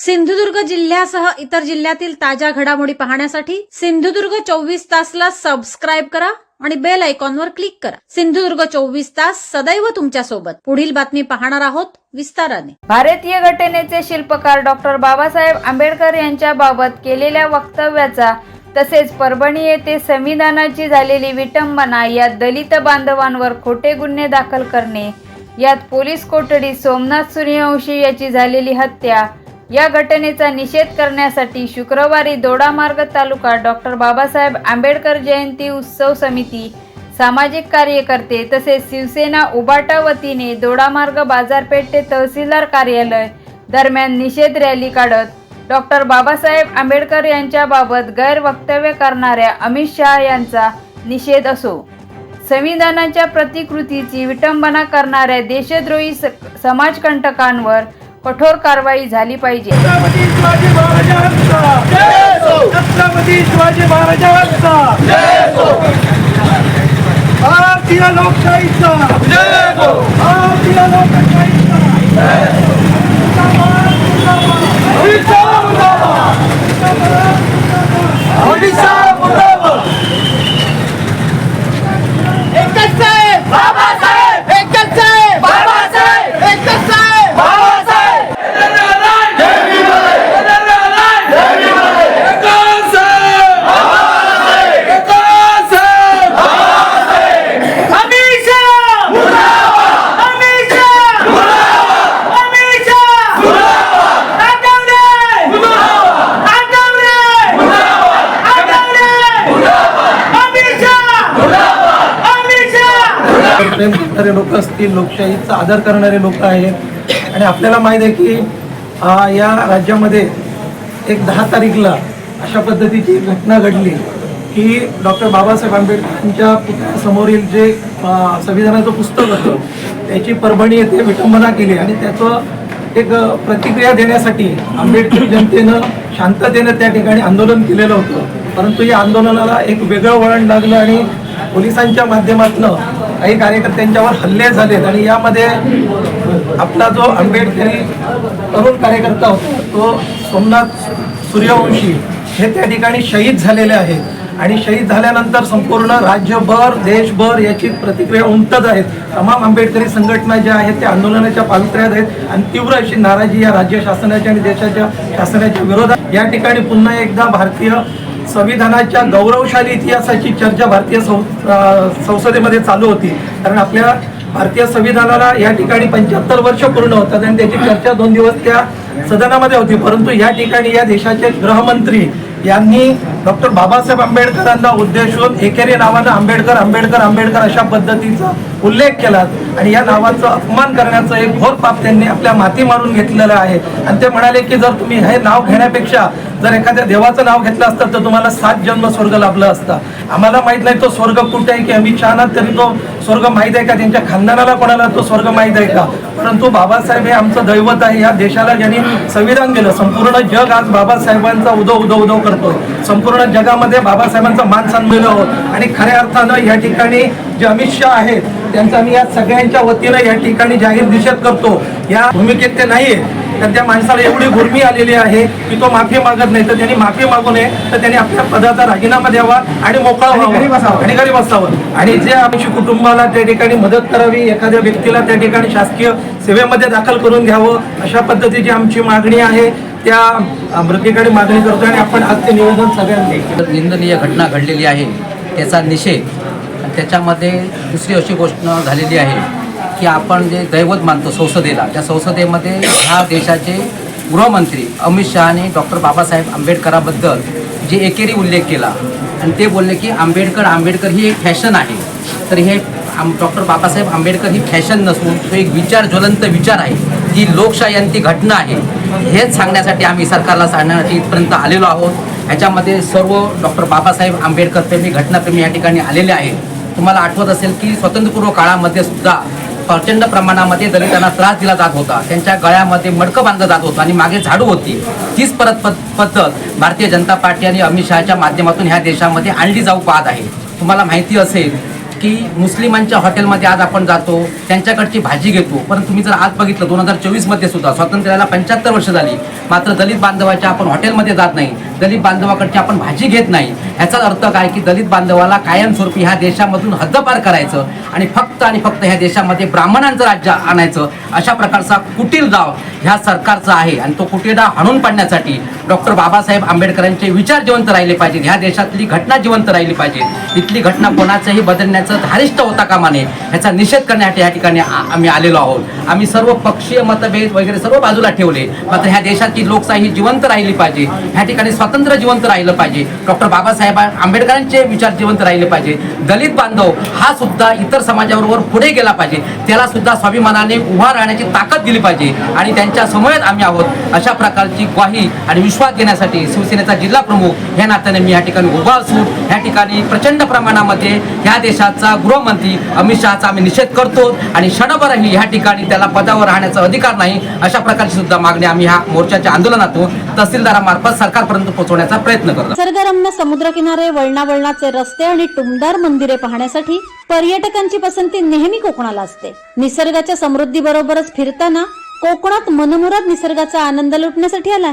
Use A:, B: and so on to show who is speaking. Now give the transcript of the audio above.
A: सिंधुदुर्ग जिल्ह्यासह इतर जिल्ह्यातील ताज्या घडामोडी पाहण्यासाठी सिंधुदुर्ग चोवीस तासला सबस्क्राईब करा आणि बेल आयकॉनवर क्लिक करा. सिंधुदुर्ग चोवीस तास सदैव तुमच्यासोबत. पुढील बातमी पाहणार आहोत विस्ताराने.
B: भारतीय घटनेचे शिल्पकार डॉक्टर बाबासाहेब आंबेडकर यांच्या बाबत केलेल्या वक्तव्याचा तसेच परभणी येथे संविधानाची झालेली विटंबना यात दलित बांधवांवर खोटे गुन्हे दाखल करणे यात पोलीस कोठडी सोमनाथ सूर्यवंशी याची झालेली हत्या या घटनेचा निषेध करण्यासाठी शुक्रवारी दोडामार्ग तालुका डॉक्टर बाबासाहेब आंबेडकर जयंती उत्सव समिती सामाजिक कार्यकर्ते तसेच शिवसेना उबाटा वतीने दोडामार्ग बाजारपेठ ते तहसीलदार कार्यालय दरम्यान निषेध रॅली काढत डॉक्टर बाबासाहेब आंबेडकर यांच्याबाबत गैरवक्तव्य करणाऱ्या अमित शहा यांचा निषेध असो. संविधानाच्या प्रतिकृतीची विटंबना करणाऱ्या देशद्रोही स- समाजकंटकांवर कठोर कारवाई झाली पाहिजे.
C: छत्रपती शिवाजी महाराजांचा. भारतीय लोकशाहीचा. भारतीय लोकशाहीचा. प्रेम करणारे लोक असतील लोकशाहीचा आदर करणारे लोक आहेत. आणि आपल्याला माहीत आहे की या राज्यामध्ये एक दहा तारीखला अशा पद्धतीची घटना घडली की डॉक्टर बाबासाहेब आंबेडकरांच्या पुतळ्यासमोरील जे संविधानाचं पुस्तक होतं त्याची परभणी येथे विटंबना केली आणि त्याचं एक प्रतिक्रिया देण्यासाठी आंबेडकर जनतेनं शांततेनं त्या ठिकाणी आंदोलन केलेलं होतं. परंतु या आंदोलनाला एक वेगळं वळण लागलं आणि पोलिसांच्या माध्यमातनं काही कार्यकर्त्यांच्यावर हल्ले झालेत आणि यामध्ये आपला जो आंबेडकरी तरुण कार्यकर्ता होता तो सोमनाथ सूर्यवंशी हे त्या ठिकाणी शहीद झालेले आहेत. आणि शहीद झाल्यानंतर संपूर्ण राज्यभर देशभर याची प्रतिक्रिया उमटत आहेत. तमाम आंबेडकरी संघटना ज्या आहेत त्या आंदोलनाच्या पावित्र्यात आहेत. आणि तीव्र अशी नाराजी या राज्य शासनाच्या आणि देशाच्या शासनाच्या विरोधात. या ठिकाणी पुन्हा एकदा भारतीय संविधानाच्या गौरवशाली इतिहासाची चर्चा भारतीय सं संसदेमध्ये चालू होती. कारण आपल्या भारतीय संविधानाला या ठिकाणी पंच्याहत्तर वर्ष पूर्ण होतात आणि त्याची चर्चा दोन दिवस त्या सदनामध्ये होती. परंतु या ठिकाणी या देशाचे गृहमंत्री यांनी डॉक्टर बाबासाहेब आंबेडकरांना उद्देशून एकेरी नावानं आंबेडकर आंबेडकर आंबेडकर अशा पद्धतीचा उल्लेख केला. आणि या नावाचा अपमान करण्याचं एक घोर पाप त्यांनी आपल्या माती मारून घेतलेलं आहे. आणि ते म्हणाले की जर तुम्ही हे नाव घेण्यापेक्षा जर एखाद्या देवाचं नाव घेतलं असतं तर तुम्हाला सात जन्म स्वर्ग लाभलं असतं. आम्हाला माहीत नाही तो स्वर्ग कुठे आहे की अमित शहाना तरी तो स्वर्ग माहीत आहे का? त्यांच्या खानदानाला कोणाला तो स्वर्ग माहीत आहे का? परंतु बाबासाहेब हे आमचं दैवत आहे. या देशाला ज्यांनी संविधान दिलं संपूर्ण जग आज बाबासाहेबांचा उदो उदो उदो करतो संपूर्ण जगामध्ये बाबासाहेबांचा मान सन्मान आहोत आणि खऱ्या अर्थानं या ठिकाणी जे अमित शहा आहेत त्यांचा मी या सगळ्यांच्या वतीनं या ठिकाणी जाहीर निषेध करतो. या भूमिकेत ते नाहीये. तर त्या माणसाला एवढी गुरमी आलेली आहे की तो माफी मागत नाही. तर त्यांनी माफी मागू नये. तर त्यांनी आपल्या पदाचा राजीनामा द्यावा आणि मोकळा व्हावा. आणि घरी बसावं. आणि जे आमच्या कुटुंबाला त्या ठिकाणी मदत करावी एखाद्या व्यक्तीला त्या ठिकाणी शासकीय सेवेमध्ये दाखल करून घ्यावं अशा पद्धतीची आमची मागणी आहे. त्या मृतीकडे मागणी करतो आणि आपण आज ते निवेदन सगळ्यांनी
D: निंदनीय घटना घडलेली आहे. त्याचा निषेध त्याच्यामध्ये दुसरी अशी गोष्ट झालेली आहे की आपण जे दैवत मानतो संसदेला त्या संसदेमध्ये ह्या देशाचे गृहमंत्री अमित शहाने डॉक्टर बाबासाहेब आंबेडकराबद्दल जे एकेरी उल्लेख केला आणि ते बोलले की आंबेडकर आंबेडकर ही एक फॅशन आहे. तर हे आम डॉक्टर बाबासाहेब आंबेडकर ही फॅशन नसून तो एक विचार ज्वलंत विचार आहे. ती लोकशाही घटना आहे. हेच सांगण्यासाठी आम्ही सरकारला सांगण्यासाठी इथपर्यंत आलेलो आहोत. ह्याच्यामध्ये सर्व डॉक्टर बाबासाहेब आंबेडकर प्रेमी घटनाप्रेमी या ठिकाणी आलेले आहेत. तुम्हाला आठवत असेल की स्वतंत्रपूर्व काळामध्ये सुद्धा प्रचंड प्रमाणामध्ये दलितांना त्रास दिला जात होता. त्यांच्या गळ्यामध्ये मडकं बांधलं जात होतं आणि मागे झाडू होती. तीच परत पद पद्धत भारतीय जनता पार्टी आणि अमित शहाच्या माध्यमातून ह्या देशामध्ये आणली जाऊ पाहत आहे. तुम्हाला माहिती असेल की मुस्लिमांच्या हॉटेलमध्ये आज आपण जातो त्यांच्याकडची भाजी घेतो. पण तुम्ही जर आज बघितलं दोन हजार चोवीसमध्ये सुद्धा स्वातंत्र्याला पंच्याहत्तर वर्ष झाली. मात्र दलित बांधवाच्या आपण हॉटेलमध्ये जात नाही. दलित बांधवाकडची आपण भाजी घेत नाही. ह्याचा अर्थ काय की दलित बांधवाला कायमस्वरूपी ह्या देशामधून हद्दपार करायचं आणि फक्त आणि फक्त ह्या देशामध्ये ब्राह्मणांचं राज्य आणायचं अशा प्रकारचा कुटील डाव ह्या सरकारचा आहे. आणि तो कुटील डाव हाणून पाडण्यासाठी डॉक्टर बाबासाहेब आंबेडकरांचे विचार जिवंत राहिले पाहिजेत. ह्या देशातली घटना जिवंत राहिली पाहिजे इथली घटना कोणाचंही बदलण्याचं धारिष्ट होता कामा नये ह्याचा निषेध करण्यासाठी या ठिकाणी आम्ही आलेलो आहोत. आम्ही सर्व पक्षीय मतभेद वगैरे सर्व बाजूला ठेवले. मात्र ह्या देशाची लोकशाही जिवंत राहिली पाहिजे. ह्या ठिकाणी स्वातंत्र्य जिवंत राहिलं पाहिजे. डॉक्टर बाबासाहेब आंबेडकरांचे विचार जिवंत राहिले पाहिजे. दलित बांधव हा सुद्धा इतर समाजाबरोबर पुढे गेला पाहिजे. त्याला सुद्धा स्वाभिमानाने उभा राहण्याची ताकद दिली पाहिजे आणि त्यांच्या समवेत आम्ही आहोत. अशा प्रकारची ग्वाही आणि विश्वास देण्यासाठी शिवसेनेचा जिल्हा प्रमुख या नात्याने मी या ठिकाणी उभा असून या ठिकाणी प्रचंड प्रमाणामध्ये ह्या देशाचा गृहमंत्री अमित शहाचा आम्ही निषेध करतो आणि क्षणभरही ह्या ठिकाणी त्याला पदावर राहण्याचा अधिकार नाही अशा प्रकारची सुद्धा मागणी आम्ही ह्या मोर्चाच्या आंदोलनातून तहसीलदारामार्फत सरकारपर्यंत पोहोचवण्याचा प्रयत्न करतो.
A: निसर्गरम्य समुद्रकिनारे वळणा वळणाचे रस्ते आणि टुमदार मंदिरे पाहण्यासाठी पर्यटकांची पसंती नेहमी कोकणाला असते. निसर्गाच्या समृद्धी बरोबरच फिरताना कोकणात मनमुराद निसर्गाचा आनंद लुटण्यासाठी आलाय.